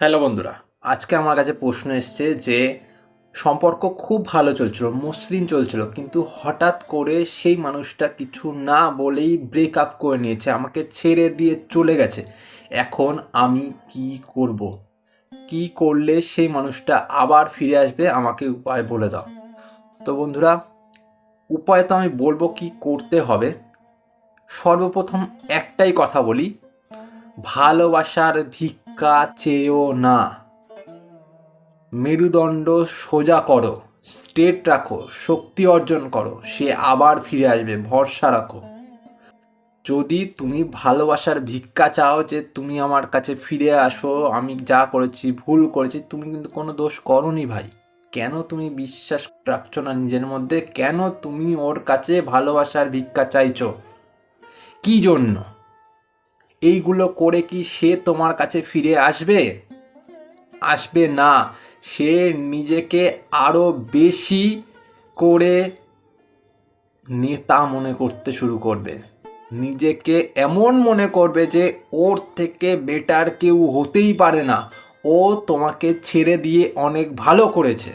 Hello বন্ধুরা, আজকে আমার কাছে প্রশ্ন এসছে যে সম্পর্ক খুব ভালো চলছিল, মসৃণ চলছিল, কিন্তু হঠাৎ করে সেই মানুষটা কিছু না বলেই ব্রেক আপ করে নিয়েছে, আমাকে ছেড়ে দিয়ে চলে গেছে। এখন আমি কি করব? কি করলে সেই মানুষটা আবার ফিরে আসবে? আমাকে উপায় বলে দাও। তো বন্ধুরা, উপায় তো আমি বলব কি করতে হবে। সর্বপ্রথম একটাই কথা বলি, ভালোবাসার ভিক্ষা চেয়েও না। মেরুদণ্ড সোজা করো, স্ট্রেট রাখো, শক্তি অর্জন করো, সে আবার ফিরে আসবে, ভরসা রাখো। যদি তুমি ভালোবাসার ভিক্ষা চাও যে তুমি আমার কাছে ফিরে আসো, আমি যা করেছি, ভুল করেছি, তুমি কিন্তু কোনো দোষ করনি ভাই। কেন তুমি বিশ্বাস রাখছো না নিজের মধ্যে? কেন তুমি ওর কাছে ভালোবাসার ভিক্ষা চাইছো? কি জন্য? এইগুলো করে কি সে তোমার কাছে ফিরে আসবে? আসবে না। সে নিজেকে আরও বেশি করে নেতা মনে করতে শুরু করবে। নিজেকে এমন মনে করবে যে ওর থেকে বেটার কেউ হতেই পারে না। ও তোমাকে ছেড়ে দিয়ে অনেক ভালো করেছে।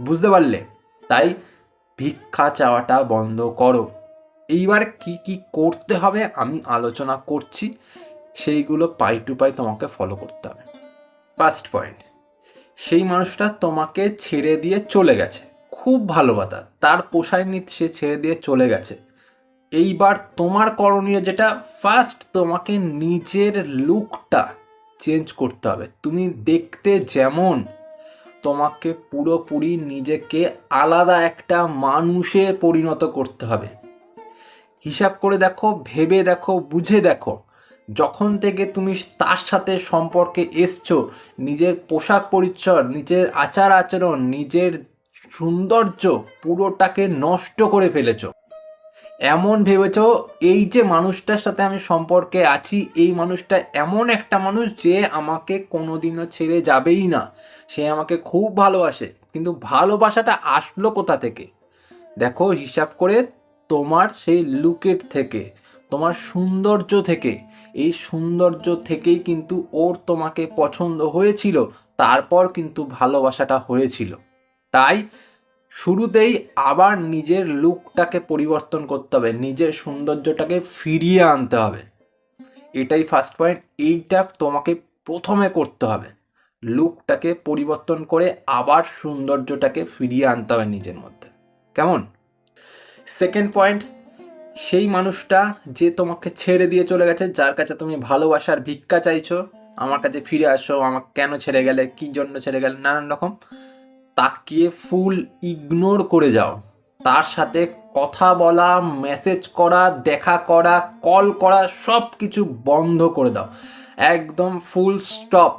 বুঝতে পারলে? তাই ভিক্ষা চাওয়াটা বন্ধ করো। এইবার কি কি করতে হবে আমি আলোচনা করছি, সেইগুলো পাই টু পাই তোমাকে ফলো করতে হবে। ফার্স্ট পয়েন্ট সেই মানুষটা তোমাকে ছেড়ে দিয়ে চলে গেছে। খুব ভালো কথা, তার পোষায়নি সে ছেড়ে দিয়ে চলে গেছে। এইবার তোমার করণীয় যেটা ফার্স্ট তোমাকে নিজের লুকটা চেঞ্জ করতে হবে। তুমি দেখতে যেমন, তোমাকে পুরোপুরি নিজেকে আলাদা একটা মানুষে পরিণত করতে হবে। হিসাব করে দেখো, ভেবে দেখো, বুঝে দেখো। যখন থেকে তুমি তার সাথে সম্পর্কে এসছো, নিজের পোশাক পরিচ্ছদ, নিজের আচার আচরণ, নিজের সৌন্দর্য পুরোটাকে নষ্ট করে ফেলেছো। এমন ভেবেছ, এই যে মানুষটার সাথে আমি সম্পর্কে আছি, এই মানুষটা এমন একটা মানুষ যে আমাকে কোনোদিনও ছেড়ে যাবেই না। সে আমাকে খুব ভালোবাসে, কিন্তু ভালোবাসাটা আসলো কোথা থেকে? দেখো, হিসাব করে তোমার সেই লুকের থেকে, তোমার সৌন্দর্য থেকে, এই সৌন্দর্য থেকেই কিন্তু ওর তোমাকে পছন্দ হয়েছিল, তারপর কিন্তু ভালোবাসাটা হয়েছিল। তাই শুরুতেই আবার নিজের লুকটাকে পরিবর্তন করতে হবে, নিজের সৌন্দর্যটাকে ফিরিয়ে আনতে হবে। এটাই ফার্স্ট পয়েন্ট এইটা তোমাকে প্রথমে করতে হবে। লুকটাকে পরিবর্তন করে আবার সৌন্দর্যটাকে ফিরিয়ে আনতে হবে নিজের মধ্যে। কেমন? সেকেন্ড পয়েন্ট সেই মানুষটা যে তোমাকে ছেড়ে দিয়ে চলে গেছে, যার কাছে তুমি ভালোবাসার ভিক্ষা চাইছো, আমার কাছে ফিরে আসো আমাকে কেন ছেড়ে গেলে, কী জন্য ছেড়ে গেলে, নানান রকম, তাকিয়ে ফুল ইগনোর করে যাও। তার সাথে কথা বলা মেসেজ করা, দেখা করা কল করা সব কিছু বন্ধ করে দাও। একদম ফুল স্টপ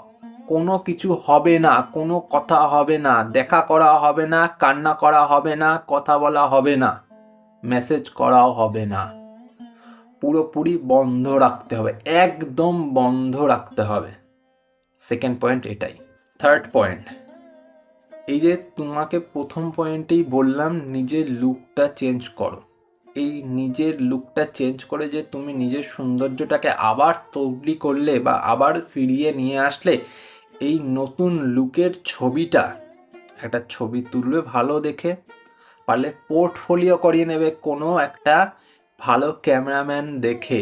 কোনো কিছু হবে না, কোনো কথা হবে না, দেখা করা হবে না, কান্না করা হবে না, কথা বলা হবে না। মেসেজ করাও হবে না। পুরোপুরি বন্ধ রাখতে হবে, একদম বন্ধ রাখতে হবে। সেকেন্ড পয়েন্ট এটাই। থার্ড পয়েন্ট এই যে তোমাকে প্রথম পয়েন্টেই বললাম, নিজের লুকটা চেঞ্জ করো। এই নিজের লুকটা চেঞ্জ করে যে তুমি নিজের সৌন্দর্যটাকে আবার তৈরি করলে বা আবার ফিরিয়ে নিয়ে আসলে, এই নতুন লুকের ছবিটা, একটা ছবি তুলবে ভালো দেখে। পারলে পোর্টফোলিও করিয়ে নেবে কোনো একটা ভালো ক্যামেরাম্যান দেখে,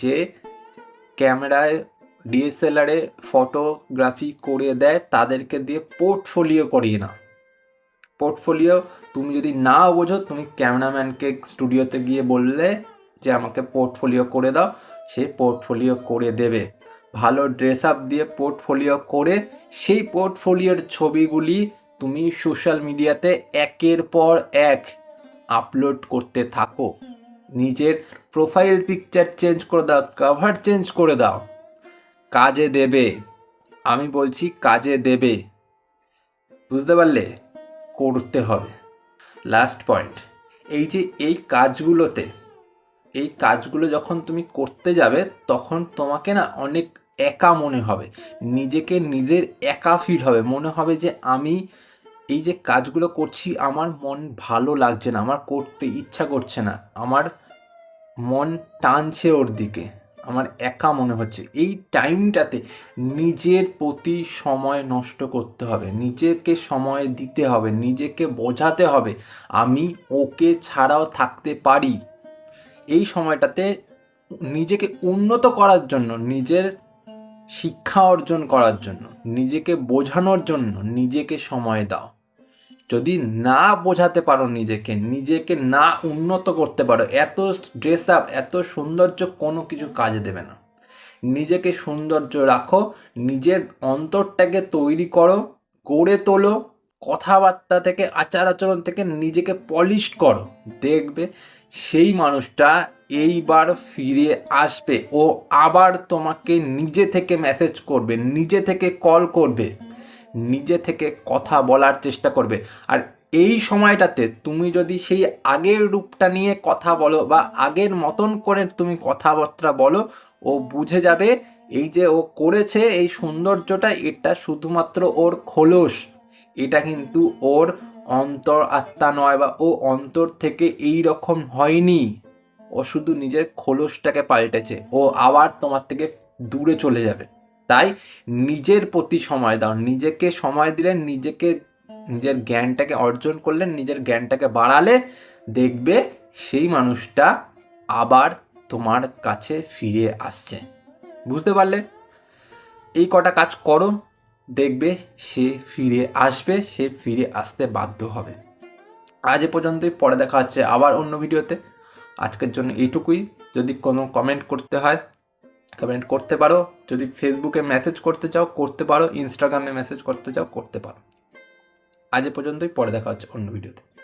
যে ক্যামেরায় ডিএসএলআরে ফটোগ্রাফি করে দেয়, তাদেরকে দিয়ে পোর্টফোলিও করিয়ে নাও। পোর্টফোলিও তুমি যদি না বোঝো, তুমি ক্যামেরাম্যানকে স্টুডিওতে গিয়ে বললে যে আমাকে পোর্টফোলিও করে দাও, সে পোর্টফোলিও করে দেবে। ভালো ড্রেস আপ দিয়ে পোর্টফোলিও করে, সেই পোর্টফোলিওর ছবিগুলি তুমি সোশ্যাল মিডিয়াতে একের পর এক আপলোড করতে থাকো। নিজের প্রোফাইল পিকচার চেঞ্জ করে দাও কাভার চেঞ্জ করে দাও। কাজে দেবে। আমি বলছি কাজে দেবে। বুঝতে পারলে? করতে হবে। লাস্ট পয়েন্ট এই যে এই কাজগুলোতে, এই কাজগুলো যখন তুমি করতে যাবে, তখন তোমাকে না অনেক একা মনে হবে। নিজেকে নিজের একা ফিল হবে। মনে হবে যে আমি এই যে কাজগুলো করছি, আমার মন ভালো লাগছে না, আমার করতে ইচ্ছা করছে না। আমার মন টানছে ওর দিকে। আমার একা মনে হচ্ছে। এই টাইমটাতে নিজের প্রতি সময় নষ্ট করতে হবে। নিজেকে সময় দিতে হবে। নিজেকে বোঝাতে হবে, আমি ওকে ছাড়াও থাকতে পারি। এই সময়টাতে নিজেকে উন্নত করার জন্য, নিজের শিক্ষা অর্জন করার জন্য, নিজেকে বোঝানোর জন্য নিজেকে সময় দাও। যদি না বোঝাতে পারো নিজেকে নিজেকে না উন্নত করতে পারো, এত ড্রেস আপ এত সৌন্দর্য কোনো কিছু কাজে দেবে না। নিজেকে সৌন্দর্য রাখো, নিজের অন্তরটাকে তৈরি করো, গড়ে তোলো, কথাবার্তা থেকে, আচার আচরণ থেকে নিজেকে পলিশ করো। দেখবে সেই মানুষটা এইবার ফিরে আসবে ও আবার তোমাকে নিজে থেকে মেসেজ করবে, নিজে থেকে কল করবে, নিজে থেকে কথা বলার চেষ্টা করবে। আর এই সময়টাতে তুমি যদি সেই আগের রূপটা নিয়ে কথা বলো বা আগের মতন করে তুমি কথাবার্তা বলো, ও বুঝে যাবে এই যে ও করেছে এই সৌন্দর্যটা, এটা শুধুমাত্র ওর খোলস। এটা কিন্তু ওর অন্তর আত্মা নয় বা ও অন্তর থেকে এই রকম হয়নি। ও শুধু নিজের খোলসটাকে পাল্টেছে, ও আবার তোমার থেকে দূরে চলে যাবে। তাই নিজের প্রতি সময় দাও, নিজেকে সময় দিলে নিজেকে, নিজের জ্ঞানটাকে অর্জন করলে, নিজের জ্ঞানটাকে বাড়ালে দেখবে সেই মানুষটা আবার তোমার কাছে ফিরে আসছে। বুঝতে পারলে? এই কটা কাজ করো, দেখবে সে ফিরে আসবে, সে ফিরে আসতে বাধ্য হবে। আজ এ পর্যন্তই, পরে দেখা হচ্ছে আবার অন্য ভিডিওতে। আজকের জন্য এইটুকুই। যদি কোনো কমেন্ট করতে হয় কমেন্ট করতে পারো। যদি ফেসবুকে মেসেজ করতে চাও, করতে পারো। ইনস্টাগ্রামে মেসেজ করতে চাও, করতে পারো। আজ পর্যন্তই, পরে দেখা হচ্ছে অন্য ভিডিওতে